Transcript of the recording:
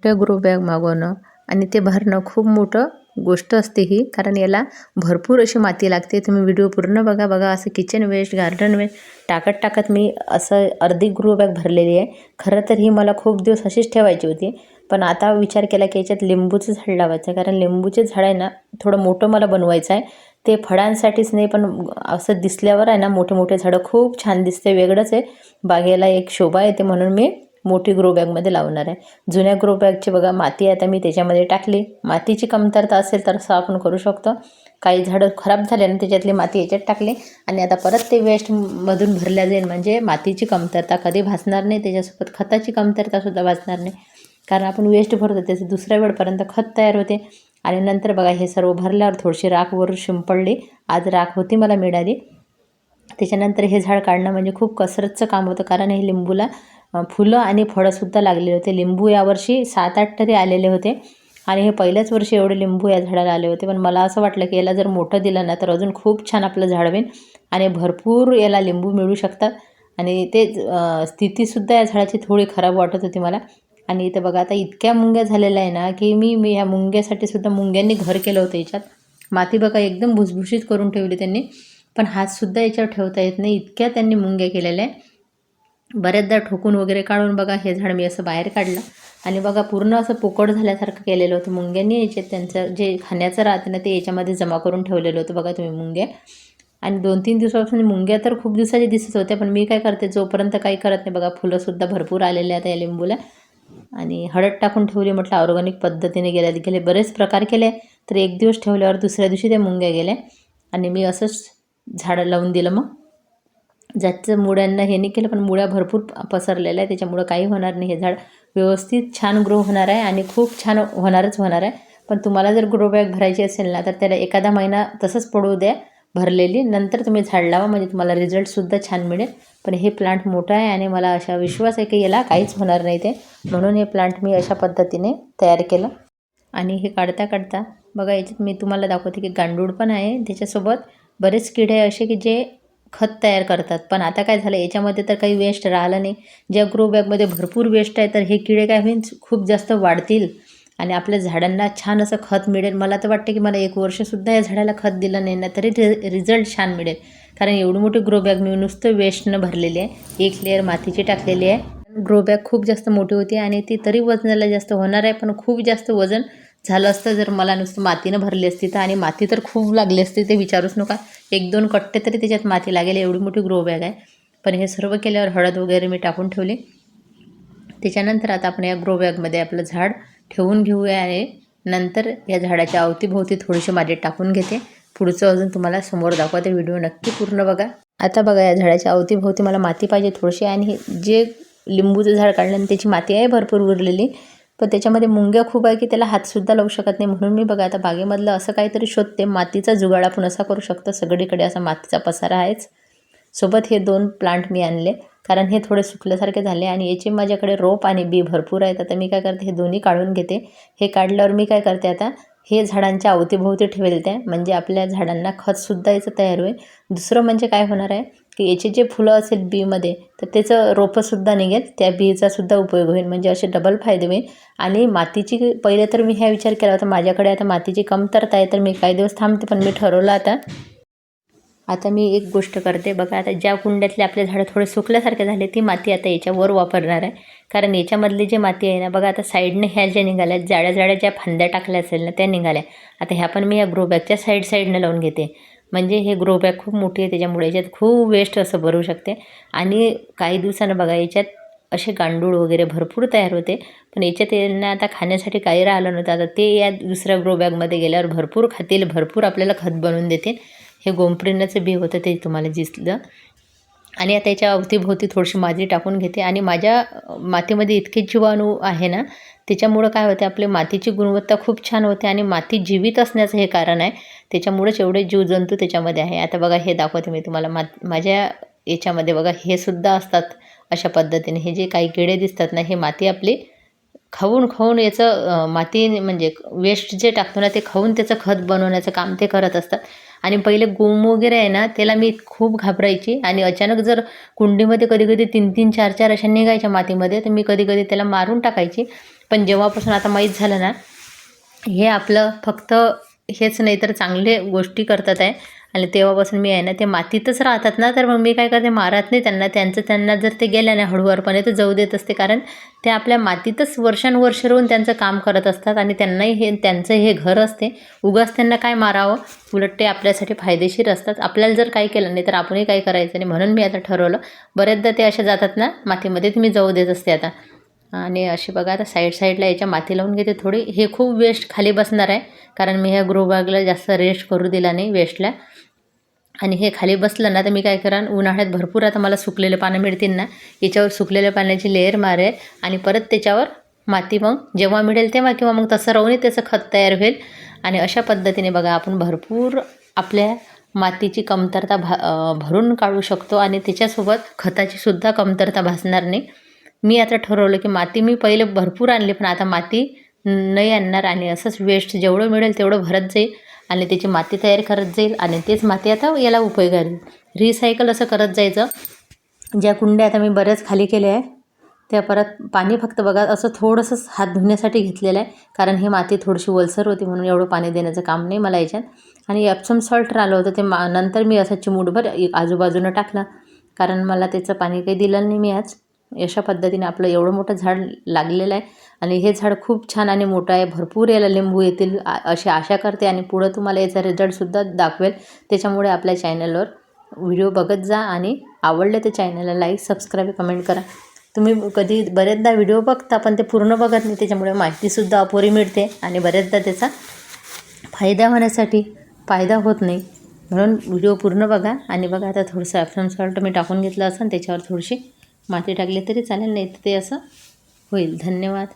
मोठ्या grow bag मागवणं आणि ते भरणं खूप मोठं गोष्ट असते ही. कारण याला भरपूर अशी माती लागते. तुम्ही व्हिडिओ पूर्ण बघा बघा. असं किचन वेस्ट गार्डन वेस्ट टाकत टाकत मी असं अर्धी ग्रो बॅग भरलेली आहे. खरं तर ही मला खूप दिवस अशीच ठेवायची होती. पण आता विचार केला की याच्यात लिंबूचं झाड लावायचं. आहे कारण लिंबूचे झाड आहे ना थोडं मोठं मला बनवायचं आहे. ते फळांसाठीच नाही पण असं दिसल्यावर आहे ना मोठे मोठे झाडं खूप छान दिसते वेगळंच आहे. बागेला एक शोभा येते म्हणून मी मोठी ग्रो बॅगमध्ये लावणार आहे. जुन्या ग्रो बॅगची बघा माती आता मी त्याच्यामध्ये टाकली. मातीची कमतरता असेल तर असं आपण करू शकतो. काही झाडं खराब झाले त्याच्यातली माती याच्यात टाकली. आणि आता परत ते वेस्टमधून भरल्या जाईल. म्हणजे मातीची कमतरता कधी भासणार नाही त्याच्यासोबत खताची कमतरतासुद्धा भासणार नाही. कारण आपण वेस्ट भरतो त्याचं दुसऱ्या वेळपर्यंत खत तयार होते. आणि नंतर बघा हे सर्व भरल्यावर थोडीशी राख शिंपडली. आज राख होती मला मिळाली. त्याच्यानंतर हे झाड काढणं म्हणजे खूप कसरतचं काम होतं. कारण हे लिंबूला फुलं आणि फळंसुद्धा लागलेले होते. लिंबू यावर्षी सात आठ तरी आलेले होते. आणि हे पहिल्याच वर्षी एवढे लिंबू या झाडाला आले होते. पण मला असं वाटलं की याला जर मोठं दिलं ना तर अजून खूप छान आपलं झाड होईल आणि भरपूर याला लिंबू मिळू शकतात. आणि ते स्थितीसुद्धा या झाडाची थोडी खराब वाटत होती मला. आणि इथं बघा आता इतक्या मुंग्या झालेल्या आहे ना की मी मी ह्या मुंग्यासाठी सुद्धा मुंग्यांनी घर केलं होतं याच्यात. माती बघा एकदम भुसभुशीत करून ठेवली त्यांनी. पण हातसुद्धा याच्यावर ठेवता येत नाही. इतक्या त्यांनी मुंग्या केलेल्या आहे. बऱ्याचदा ठोकून वगैरे काढून बघा हे झाड मी असं बाहेर काढलं. आणि बघा पूर्ण असं पोकळ झाल्यासारखं केलेलं होतं. मुंग्यांनी याच्यात त्यांचं जे खाण्याचं राहतं ना ते याच्यामध्ये जमा करून ठेवलेलं होतं बघा तुम्ही मुंग्या. आणि दोन तीन दिवसापासून मुंग्या तर खूप दिवसाची दिसत होत्या पण मी काय करते जोपर्यंत काही करत नाही बघा फुलंसुद्धा भरपूर आलेले आहेत या लिंबूला. आणि हळद टाकून ठेवली म्हटलं ऑर्गॅनिक पद्धतीने गेल्या गेले बरेच प्रकार केले. तर एक दिवस ठेवल्यावर दुसऱ्या दिवशी त्या मुंग्या गेल्या. आणि मी असंच झाडं लावून दिलं मग. ज्याचं मुळ्यांना हे नाही केलं पण मुळ्या भरपूर पसरलेल्या आहे त्याच्यामुळं काही होणार नाही. हे झाड व्यवस्थित छान ग्रो होणार आहे आणि खूप छान होणारच होणार आहे. पण तुम्हाला जर ग्रो बॅग भरायची असेल ना तर त्याला एखादा महिना तसंच पडू द्या भरलेली. नंतर तुम्ही झाड लावा म्हणजे तुम्हाला रिझल्टसुद्धा छान मिळेल. पण हे प्लांट मोठं आहे आणि मला अशा विश्वास आहे की याला काहीच होणार नाही ते. म्हणून हे प्लांट मी अशा पद्धतीने तयार केलं. आणि हे काढता काढता बघा याच्यात मी तुम्हाला दाखवते की गांडूळ पण आहे. त्याच्यासोबत बरेच किडे असे की जे खत तयार करतात. पण आता काय झालं याच्यामध्ये तर काही वेस्ट राहिलं नाही. ज्या ग्रो बॅगमध्ये भरपूर वेस्ट आहे तर हे किडे काय होईल खूप जास्त वाढतील. आणि आपल्या झाडांना छान असं खत मिळेल. मला तर वाटतं की मला एक वर्षसुद्धा या झाडाला खत दिलं नाही ना तरी रिझल्ट छान मिळेल. कारण एवढी मोठी ग्रो बॅग मी नुसतं वेस्टनं भरलेली आहे. एक लेअर मातीची टाकलेली आहे. ग्रो बॅग खूप जास्त मोठी होती आणि ती तरी वजनाला जास्त होणार आहे पण खूप जास्त वजन झालं असतं जर मला नुसतं मातीनं भरली असती तर आणि माती तर खूप लागली असती ते विचारूच नका. एक दोन कट्टे तरी त्याच्यात माती लागेल एवढी मोठी ग्रो बॅग आहे. पण हे सर्व केल्यावर हळद वगैरे मी टाकून ठेवले. त्याच्यानंतर आता आपण या ग्रो बॅगमध्ये आपलं झाड ठेवून घेऊया आणि नंतर या झाडाच्या अवतीभोवती थोडीशी माती टाकून घेते. पुढचं अजून तुम्हाला समोर दाखवते व्हिडिओ नक्की पूर्ण बघा. आता बघा या झाडाच्या अवतीभोवती मला माती पाहिजे थोडीशी आणि जे लिंबूचं झाड काढलं आणि त्याची माती आहे भरपूर उरलेली. पण त्याच्यामध्ये मुंग्या खूप आहे की त्याला हातसुद्धा लावू शकत नाही. म्हणून मी बघा आता बागेमधलं असं काहीतरी शोधते. मातीचा जुगाड आपण असा करू शकतो. सगळीकडे असा मातीचा पसारा आहेच. सोबत हे दोन प्लांट मी आणले. कारण हे थोडे सुकल्यासारखे झाले आणि याचे माझ्याकडे रोप आणि बी भरपूर आहेत. आता मी काय करते हे दोन्ही काढून घेते. हे काढल्यावर मी काय करते आता हे झाडांच्या अवतीभोवती ठेवेल त्या म्हणजे आपल्या झाडांना खतसुद्धा याचं तयार होईल. दुसरं म्हणजे काय होणार आहे? की याचे जे फुलं असेल बीमध्ये तर त्याचं रोपंसुद्धा निघेल. त्या बीचासुद्धा उपयोग होईल. म्हणजे असे डबल फायदे होईल. आणि मातीची पहिले तर मी ह्या विचार केला होता माझ्याकडे. आता मातीची कमतरता आहे तर मी काही दिवस थांबते पण मी ठरवलं आता. आता मी एक गोष्ट करते. बघा आता ज्या कुंड्यातले आपले झाडं थोडे सुकल्यासारखे झाले ती माती आता याच्यावर वापरणार आहे. कारण याच्यामधली जी माती आहे ना बघा आता साईडने ह्या ज्या निघाल्या जाड्या जाड्या ज्या फांद्या टाकल्या असेल ना त्या निघाल्या. आता ह्या पण मी या ग्रोबॅगच्या साईड साईडनं लावून घेते. म्हणजे हे ग्रोबॅग खूप मोठी आहे त्याच्यामुळे याच्यात खूप वेस्ट असं भरू शकते. आणि काही दिवसानं बघा याच्यात असे गांडूळ वगैरे भरपूर तयार होते पण याच्यात यांना आता खाण्यासाठी काही राहिलं नव्हतं. आता ते या दुसऱ्या ग्रोबॅगमध्ये गेल्यावर भरपूर खातील भरपूर आपल्याला खत बनवून देतील. हे गोमप्रिन्नाचं बी होतं ते तुम्हाला दिसलं. आणि आता याच्या अवतीभोवती थोडीशी माती टाकून घेते. आणि माझ्या मातीमध्ये इतके जीवाणू आहे ना त्याच्यामुळं काय होते आपली मातीची गुणवत्ता खूप छान होते आणि माती जीवित असण्याचं हे कारण आहे. त्याच्यामुळेच एवढे जीवजंतू त्याच्यामध्ये आहे. आता बघा हे दाखवते मी तुम्हाला. मा माझ्या याच्यामध्ये बघा हे सुद्धा असतात अशा पद्धतीने. हे जे काही किडे दिसतात ना हे माती आपली खाऊन खाऊन याचं माती म्हणजे वेस्ट जे टाकतो ना ते खाऊन त्याचं खत बनवण्याचं काम ते करत असतात. आणि पहिले गोम वगैरे आहे ना त्याला मी खूप घाबरायची. आणि अचानक जर कुंडीमध्ये कधी कधी तीन तीन चार चार अशा निघायच्या मातीमध्ये तर मी कधी कधी त्याला मारून टाकायची. पण जेव्हापासून आता माहीत झालं ना हे आपलं फक्त हेच नाही तर चांगले गोष्टी करतात आहे. आणि तेव्हापासून मी आहे ना ते मातीतच राहतात ना तर मग मी काय करते मारत नाही त्यांना. त्यांचं त्यांना जर ते गेल्या ना हळूवारपणे तर जाऊ देत असते. कारण ते आपल्या मातीतच वर्षानुवर्ष राहून त्यांचं काम करत असतात आणि त्यांनाही हे त्यांचं हे घर असते. उगाच त्यांना काय मारावं? उलट ते आपल्यासाठी फायदेशीर असतात. आपल्याला जर काही केलं नाही तर आपणही काही करायचं नाही. म्हणून मी आता ठरवलं बऱ्याचदा ते असे जातात ना मातीमध्ये तर मी जाऊ देत असते आता. आणि असे बघा आता साईड साईडला याच्या माती लावून घेते थोडी. हे खूप वेस्ट खाली बसणार आहे कारण मी ह्या गृहबागला जास्त रेस्ट करू दिला नाही वेस्टला आणि हे खाली बसलं ना तर मी काय करान उन्हाळ्यात भरपूर आता मला सुकलेले पानं मिळतील ना. याच्यावर सुकलेल्या पाण्याची लेअर मारेल आणि परत त्याच्यावर माती मग जेव्हा मिळेल तेव्हा किंवा मग तसं राहूनही त्याचं खत तयार होईल. आणि अशा पद्धतीने बघा आपण भरपूर आपल्या मातीची कमतरता भा भरून काढू शकतो आणि त्याच्यासोबत खताची सुद्धा कमतरता भासणार नाही. मी आता ठरवलं की माती मी पहिले भरपूर आणली पण आता माती नाही आणणार आणि असंच वेस्ट जेवढं मिळेल तेवढं भरत जाईल आणि त्याची माती तयार करत जाईल आणि तेच माती आता याला उपयोग आली रिसायकल असं करत जायचं. ज्या कुंड्या आता मी बऱ्याच खाली केल्या आहे त्या परत पाणी फक्त बघा असं थोडंसंच हात धुण्यासाठी घेतलेलं आहे कारण ही माती थोडीशी ओलसर होती म्हणून एवढं पाणी देण्याचं काम नाही मला याच्यात. आणि एप्सम सॉल्ट राहिलं होतं ते मा नंतर मी असं चिमूटभर आजूबाजूनं टाकलं कारण मला त्याचं पाणी काही दिलं नाही मी आज. अशा पद्धतीने आपलं एवढं मोठं झाड लागलेलं आहे. आणि हे झाड खूप छान आणि मोठं आहे. भरपूर याला लिंबू येतील अशी आशा करते. आणि पुढं तुम्हाला याचा रिझल्टसुद्धा दाखवेल. त्याच्यामुळे आपल्या चॅनलवर व्हिडिओ बघत जा आणि आवडले तर चॅनलला लाईक सबस्क्राईब कमेंट करा. तुम्ही कधी बरेचदा व्हिडिओ बघता पण ते पूर्ण बघत नाही त्याच्यामुळे माहितीसुद्धा अपुरी मिळते. आणि बरेचदा त्याचा फायदा होण्यासाठी फायदा होत नाही. म्हणून व्हिडिओ पूर्ण बघा. आणि बघा आता थोडंसं ॲप्सम सॉल्ट मी टाकून घेतलं असं त्याच्यावर थोडीशी माती टाकली तरी चालेल नाही तर ते असं होईल. धन्यवाद.